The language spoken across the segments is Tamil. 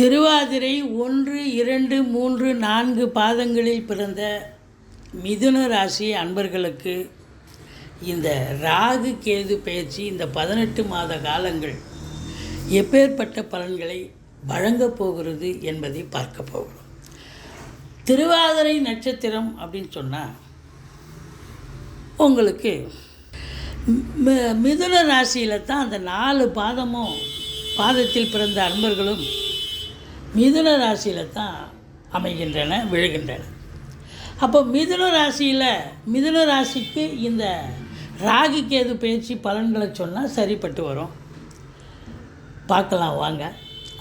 திருவாதிரை ஒன்று இரண்டு மூன்று நான்கு பாதங்களில் பிறந்த மிதுன ராசி அன்பர்களுக்கு இந்த ராகு கேது பயிற்சி இந்த பதினெட்டு மாத காலங்கள் எப்பேற்பட்ட பலன்களை வழங்கப் போகிறது என்பதை பார்க்க போகிறோம். திருவாதிரை நட்சத்திரம் அப்படின்னு சொன்னால் உங்களுக்கு மிதுன ராசியில் தான் அந்த நாலு பாதமும் பாதத்தில் பிறந்த அன்பர்களும் மிதுன ராசியில் தான் அமைகின்றன விழுகின்றன. அப்போ மிதுன ராசியில் மிதுன ராசிக்கு இந்த ராகு கேது பயிற்சி பலன்களை சொன்னால் சரிப்பட்டு வரும். பார்க்கலாம் வாங்க.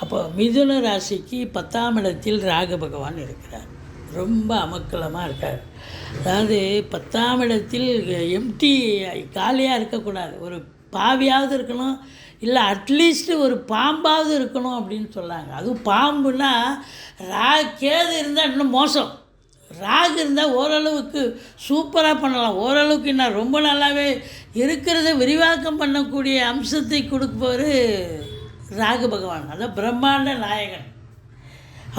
அப்போ மிதுன ராசிக்கு பத்தாம் இடத்தில் ராகு பகவான் இருக்கிறார். ரொம்ப அமக்கலமாக இருக்கார். அதாவது பத்தாம் இடத்தில் எம்டி காலியாக இருக்கக்கூடாது. ஒரு பாவியாவது இருக்கணும் இல்லை அட்லீஸ்ட்டு ஒரு பாம்பாவது இருக்கணும் அப்படின்னு சொன்னாங்க. அதுவும் பாம்புனா ரா கேது இருந்தால் இன்னும் மோசம். ராகு இருந்தால் ஓரளவுக்கு சூப்பராக பண்ணலாம். ஓரளவுக்கு என்ன ரொம்ப நல்லாவே இருக்கிறத விரிவாக்கம் பண்ணக்கூடிய அம்சத்தை கொடுப்பவர் ராகு பகவான். அதான் பிரம்மாண்ட நாயகன்.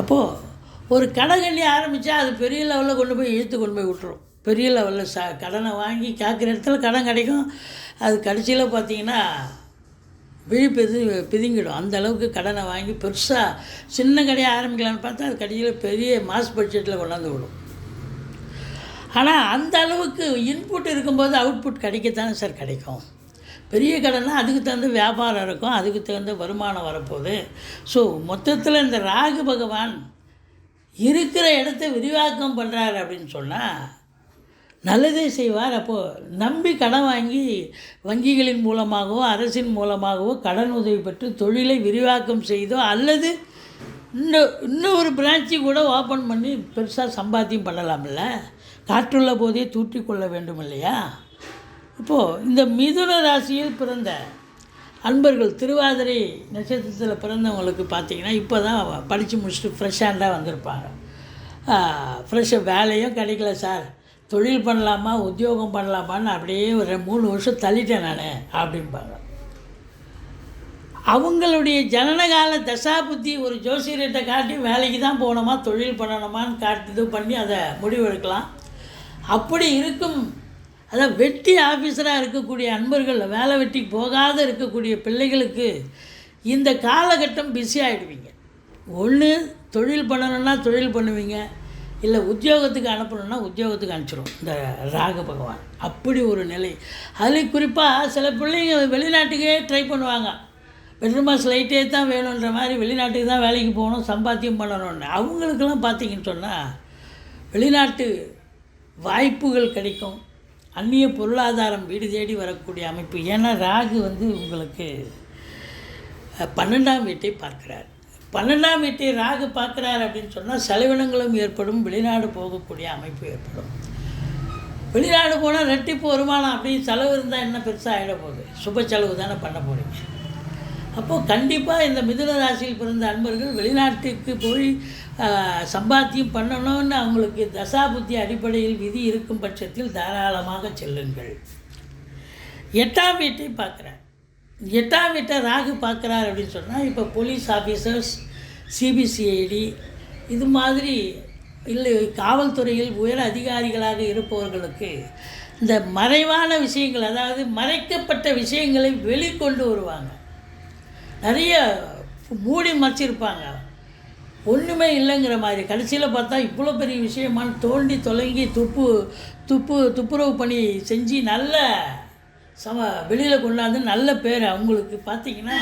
அப்போது ஒரு கடகண்ணி ஆரம்பித்தா அது பெரிய லெவலில் கொண்டு போய் இழுத்து கொண்டு போய் விட்டுரும். பெரிய லெவலில் ச கடனை வாங்கி காக்கிற இடத்துல கடன் கிடைக்கும். அது கடைசியில் பார்த்தீங்கன்னா விழி பிதி பிதுங்கிடும். அந்த அளவுக்கு கடனை வாங்கி பெருசாக சின்ன கடையை ஆரம்பிக்கலான்னு பார்த்தா அது கடையில் பெரிய மாஸ் பட்ஜெட்டில் கொண்டாந்து விடும் ஆனால் அந்த அளவுக்கு இன்புட் இருக்கும்போது அவுட்புட் கிடைக்கத்தானே சார் கிடைக்கும். பெரிய கடைனா அதுக்கு தகுந்த வியாபாரம் இருக்கும் அதுக்கு தகுந்த வருமானம் வரப்போகுது. ஸோ மொத்தத்தில் இந்த ராகு பகவான் இருக்கிற இடத்த விரிவாக்கம் பண்ணுறாரு அப்படின்னு சொன்னால் நல்லதே செய்வார். அப்போது நம்பி கடன் வாங்கி வங்கிகளின் மூலமாகவோ அரசின் மூலமாகவோ கடன் உதவி பெற்று தொழிலை விரிவாக்கம் செய்தோ அல்லது இன்னும் இன்னொரு ஒரு பிரான்ச்சு கூட ஓப்பன் பண்ணி பெருசாக சம்பாத்தியம் பண்ணலாம்ல காற்றுள்ள போதே தூற்றிக்கொள்ள வேண்டும் இல்லையா? இப்போது இந்த மிதுன ராசியில் பிறந்த அன்பர்கள் திருவாதிரை நட்சத்திரத்தில் பிறந்தவங்களுக்கு பார்த்தீங்கன்னா இப்போ தான் படித்து முடிச்சுட்டு ஃப்ரெஷ்ஷாண்டாக வந்திருப்பாங்க. ஃப்ரெஷ்ஷாக வேலையும் கிடைக்கல சார். தொழில் பண்ணலாமா உத்தியோகம் பண்ணலாமான்னு அப்படியே ஒரு மூணு வருஷம் தள்ளிட்டேன் நான் அப்படிம்பாங்க. அவங்களுடைய ஜனனகால தசாபுத்தி ஒரு ஜோசியர்கிட்ட காட்டி வேலைக்கு தான் போகணுமா தொழில் பண்ணணுமான்னு காட்டி இது பண்ணி அதை முடிவெடுக்கலாம். அப்படி இருக்கும் அதான் வெட்டி ஆஃபீஸராக இருக்கக்கூடிய அன்பர்கள் வேலை வெட்டி போகாத இருக்கக்கூடிய பிள்ளைகளுக்கு இந்த காலகட்டம் பிஸி ஆகிடுவீங்க ஒன்று தொழில் பண்ணணும்னா தொழில் பண்ணுவீங்க. இல்லை உத்தியோகத்துக்கு அனுப்பணும்னா உத்தியோகத்துக்கு அனுப்பிச்சிடும் இந்த ராக பகவான். அப்படி ஒரு நிலை. அதில் குறிப்பாக சில பிள்ளைங்க வெளிநாட்டுக்கே ட்ரை பண்ணுவாங்க. பெட்ரூமா ஸ்லைட்டே தான் வேணுன்ற மாதிரி வெளிநாட்டுக்கு தான் வேலைக்கு போகணும் சம்பாத்தியம் பண்ணணும்னு. அவங்களுக்கெல்லாம் பார்த்தீங்கன்னு சொன்னால் வெளிநாட்டு வாய்ப்புகள் கிடைக்கும். அந்நிய பொருளாதாரம் வீடு தேடி வரக்கூடிய அமைப்பு. ஏன்னா ராகு வந்து உங்களுக்கு பன்னெண்டாம் வீட்டை பார்க்கிறார். பன்னெண்டாம் வீட்டை ராகு பார்க்குறாரு அப்படின்னு சொன்னால் செலவினங்களும் ஏற்படும் வெளிநாடு போகக்கூடிய அமைப்பு ஏற்படும். வெளிநாடு போனால் ரெட்டிப்பு வருமானம் அப்படி செலவு இருந்தால் என்ன பெருசாக ஆகிட போகுது? சுப செலவு தானே பண்ண போகிறீங்க அப்போது கண்டிப்பாக இந்த மிதுன ராசியில் பிறந்த அன்பர்கள் வெளிநாட்டுக்கு போய் சம்பாத்தியம் பண்ணணும்னு அவங்களுக்கு தசாபுத்தி அடிப்படையில் விதி இருக்கும் பட்சத்தில் தாராளமாக செல்லுங்கள். எட்டாம் வீட்டை பார்க்குறேன் எட்டாம் வீட்டை ராகு பார்க்குறாரு அப்படின்னு சொன்னால் இப்போ போலீஸ் ஆஃபீஸர்ஸ் சிபிசிஐடி இது மாதிரி இல்லை காவல்துறையில் உயர் அதிகாரிகளாக இருப்பவர்களுக்கு இந்த மறைவான விஷயங்கள் அதாவது மறைக்கப்பட்ட விஷயங்களை வெளிக்கொண்டு வருவாங்க. நிறைய மூடி மறைச்சிருப்பாங்க. ஒன்றுமே இல்லைங்கிற மாதிரி. கடைசியில் பார்த்தா இவ்வளோ பெரிய விஷயமான்னு தோண்டி தொலங்கி துப்பு துப்பு துப்புரவு பணி செஞ்சு நல்ல சம வெளியில் கொண்டாந்து நல்ல பேர் அவங்களுக்கு பார்த்தீங்கன்னா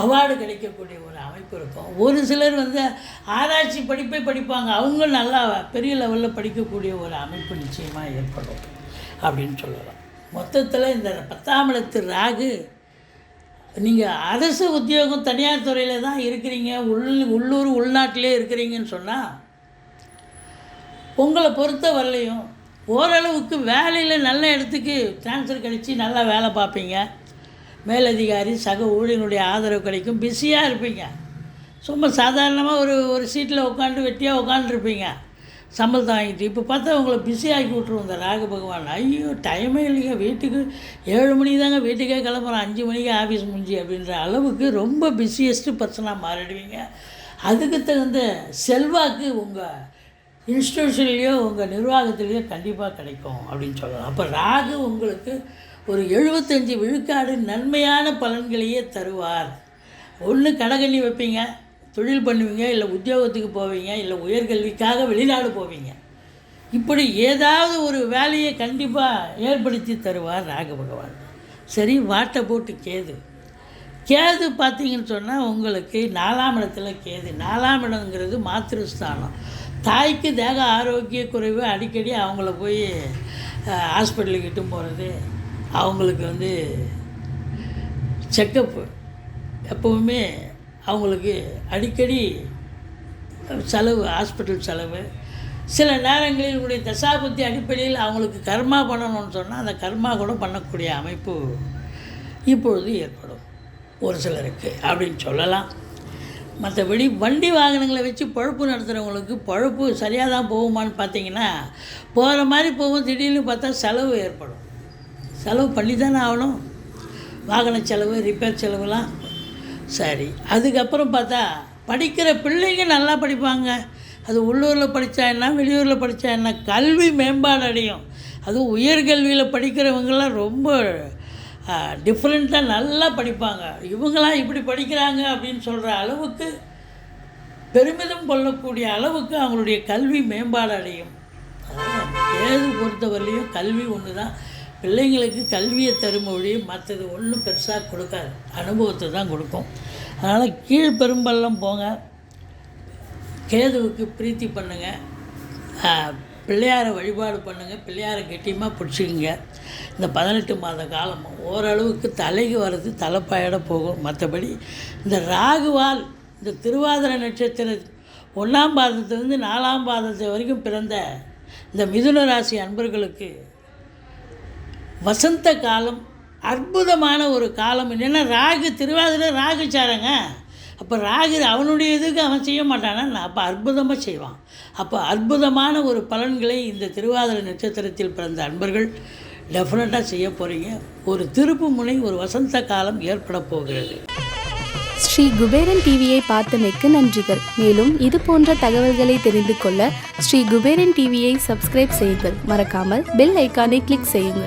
அவார்டு கிடைக்கக்கூடிய ஒரு அமைப்பு இருக்கும். ஒரு சிலர் வந்து ஆராய்ச்சி படிப்பை படிப்பாங்க. அவங்க நல்லா பெரிய லெவலில் படிக்கக்கூடிய ஒரு அமைப்பு நிச்சயமாக ஏற்படும் அப்படின்னு சொல்லலாம். மொத்தத்தில் இந்த பத்தாம் இடத்து ராகு நீங்கள் அரசு உத்தியோகம் தனியார் துறையில் தான் இருக்கிறீங்க. உள் உள்ளூர் உள்நாட்டிலே இருக்கிறீங்கன்னு சொன்னால் உங்களை பொறுத்த வரலையும் ஓரளவுக்கு வேலையில் நல்ல இடத்துக்கு ட்ரான்ஸ்ஃபர் கிடைச்சி நல்லா வேலை பார்ப்பீங்க. மேலதிகாரி சக ஊழியனுடைய ஆதரவு கிடைக்கும். பிஸியாக இருப்பீங்க. சும்மா சாதாரணமாக ஒரு ஒரு சீட்டில் உட்காந்து வெட்டியாக உட்காந்துருப்பீங்க சம்பளத்தை வாங்கிட்டு இப்போ பார்த்தா உங்களை பிஸி ஆக்கி விட்ருவோம் இந்த ராக பகவான். ஐயோ டைமே இல்லைங்க. வீட்டுக்கு ஏழு மணிக்கு தாங்க வீட்டுக்கே கிளம்புறோம். அஞ்சு மணிக்கு ஆஃபீஸ் முடிஞ்சு அப்படின்ற அளவுக்கு ரொம்ப பிஸியஸ்ட்டு பர்சனாக மாறிடுவீங்க. அதுக்கு தகுந்த செல்வாக்கு உங்கள் இன்ஸ்டியூஷன்லேயோ உங்கள் நிர்வாகத்திலேயோ கண்டிப்பாக கிடைக்கும் அப்படின்னு சொல்லலாம். அப்போ ராகு உங்களுக்கு ஒரு எழுபத்தஞ்சி விழுக்காடு நன்மையான பலன்களையே தருவார். ஒன்று கடகண்ணி வைப்பீங்க தொழில் பண்ணுவீங்க இல்லை உத்தியோகத்துக்கு போவீங்க இல்லை உயர்கல்விக்காக வெளிநாடு போவீங்க. இப்படி ஏதாவது ஒரு வேலையை கண்டிப்பாக ஏற்படுத்தி தருவார் ராகு பகவான். சரி வாட்டை போட்டு கேது. கேது பார்த்தீங்கன்னு சொன்னால் உங்களுக்கு நாலாம் இடத்துல கேது. நாலாம் இடங்கிறது மாத்திருஸ்தானம் தாய்க்கு தேக ஆரோக்கிய குறைவு அடிக்கடி அவங்கள போய் ஹாஸ்பிட்டலுக்கு இட்டு போகிறது அவங்களுக்கு வந்து செக்கப்பு எப்போவுமே அவங்களுக்கு அடிக்கடி செலவு ஹாஸ்பிட்டல் செலவு. சில நேரங்களில் உங்களுடைய தசாபுத்தி அடிப்படையில் அவங்களுக்கு கர்மா பண்ணணும்னு சொன்னால் அந்த கர்மா கூட பண்ணக்கூடிய அமைப்பு இப்பொழுது ஏற்படும். ஒரு சிலருக்கு அப்படின்னு சொல்லலாம். மற்றபடி வண்டி வாகனங்களை வச்சு பழப்பு நடத்துகிறவங்களுக்கு பழப்பு சரியாக தான் போகுமான்னு பார்த்தீங்கன்னா போகிற மாதிரி போகும். திடீர்னு பார்த்தா செலவு ஏற்படும். செலவு பண்ணி தானே ஆகணும். வாகன செலவு ரிப்பேர் செலவுலாம். சரி. அதுக்கப்புறம் பார்த்தா படிக்கிற பிள்ளைங்க நல்லா படிப்பாங்க. அது உள்ளூரில் படித்தா என்ன வெளியூரில் படித்தா என்ன? கல்வி மேம்பாடு அடையும். அதுவும் உயர்கல்வியில் படிக்கிறவங்களாம் ரொம்ப டிஃப்ரெண்ட்டாக நல்லா படிப்பாங்க. இவங்களாம் இப்படி படிக்கிறாங்க அப்படின்னு சொல்கிற அளவுக்கு பெருமிதம் கொள்ளக்கூடிய அளவுக்கு அவங்களுடைய கல்வி மேம்பாடு அடையும் அதனால் கேது பொறுத்தவரையிலையும் கல்வி ஒன்று தான் பிள்ளைங்களுக்கு கல்வியை தரும் வழியும் மற்றது ஒன்றும் பெருசாக கொடுக்காது. அனுபவத்தை தான் கொடுக்கும். அதனால் கீழ் பெரும்பள்ளம் போங்க. கேதுவுக்கு பிரீத்தி பண்ணுங்கள் பிள்ளையாரை வழிபாடு பண்ணுங்கள் பிள்ளையாரை கெட்டியமாக பிடிச்சிக்கிங்க. இந்த பதினெட்டு மாத காலம் ஓரளவுக்கு தலைக்கு வர்றது தலைப்பாயிட போகும். மற்றபடி இந்த ராகுவால் இந்த திருவாதிரை நட்சத்திர ஒன்றாம் பாதத்திலிருந்து நாலாம் பாதத்து வரைக்கும் பிறந்த இந்த மிதுன ராசி அன்பர்களுக்கு வசந்த காலம் அற்புதமான ஒரு காலம். என்னென்னா ராகு திருவாதிரை ராகு சாரங்க. அப்போ ராகு அவனுடைய இதுக்கு அவன் செய்ய மாட்டானா? நான் அப்போ அற்புதமாக செய்வான். அப்போ அற்புதமான ஒரு பலன்களை இந்த திருவாதிரை நட்சத்திரத்தில் பிறந்த அன்பர்கள் டெஃபினட்டாக செய்ய போகிறீங்க ஒரு திருப்பு முனை ஒரு வசந்த காலம் ஏற்பட போகிறது. ஸ்ரீ குபேரன் டிவியை பார்த்தமைக்கு நன்றிகள். மேலும் இது போன்ற தகவல்களை தெரிந்து கொள்ள ஸ்ரீ குபேரன் டிவியை சப்ஸ்கிரைப் செய்யுங்கள். மறக்காமல் பெல் ஐக்கானை கிளிக் செய்யுங்கள்.